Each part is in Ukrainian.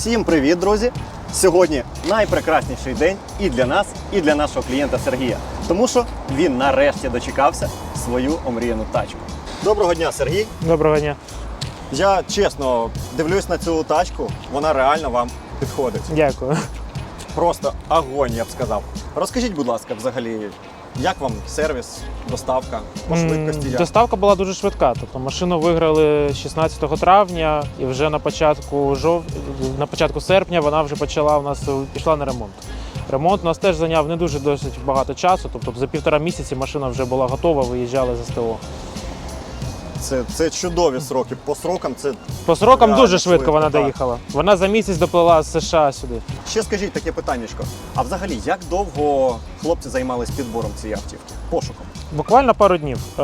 Всім привіт, друзі! Сьогодні найпрекрасніший день і для нас, і для нашого клієнта Сергія, тому що він нарешті дочекався свою омріяну тачку. Доброго дня, Сергій. Доброго дня. Я чесно дивлюсь на цю тачку, вона реально вам підходить. Дякую. Просто огонь, я б сказав. Розкажіть, будь ласка, взагалі, як вам сервіс, доставка по швидкості? як? Доставка була дуже швидка. Тобто машину виграли 16 травня, і вже на початку жов... на початку серпня вона вже почала у нас пішла на ремонт. Ремонт у нас теж зайняв не дуже досить багато часу. Тобто за півтора місяці машина вже була готова, виїжджали з СТО. Це, це чудові сроки. По срокам це По срокам дуже швидко швидко, вона так. доїхала. Вона за місяць доплила з США сюди. Ще скажіть таке питаннячко. А взагалі, як довго хлопці займались підбором цієї автівки? Пошуком? Буквально пару днів. Е,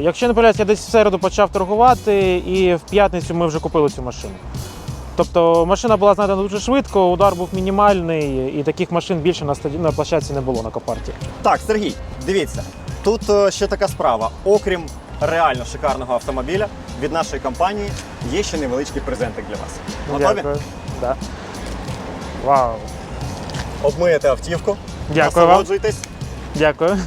якщо не помиляюсь, я десь в середу почав торгувати, і в п'ятницю ми вже купили цю машину. Тобто машина була знайдена дуже швидко, удар був мінімальний, і таких машин більше на стаді... на площадці не було на копарті. Так, Сергій, дивіться, тут е, ще така справа. Окрім реально шикарного автомобіля, від нашої компанії є ще невеличкий презентик для вас. Готові? Дякую. Да. Вау. Обмиєте автівку, Дякую насолоджуйтесь. Дякую.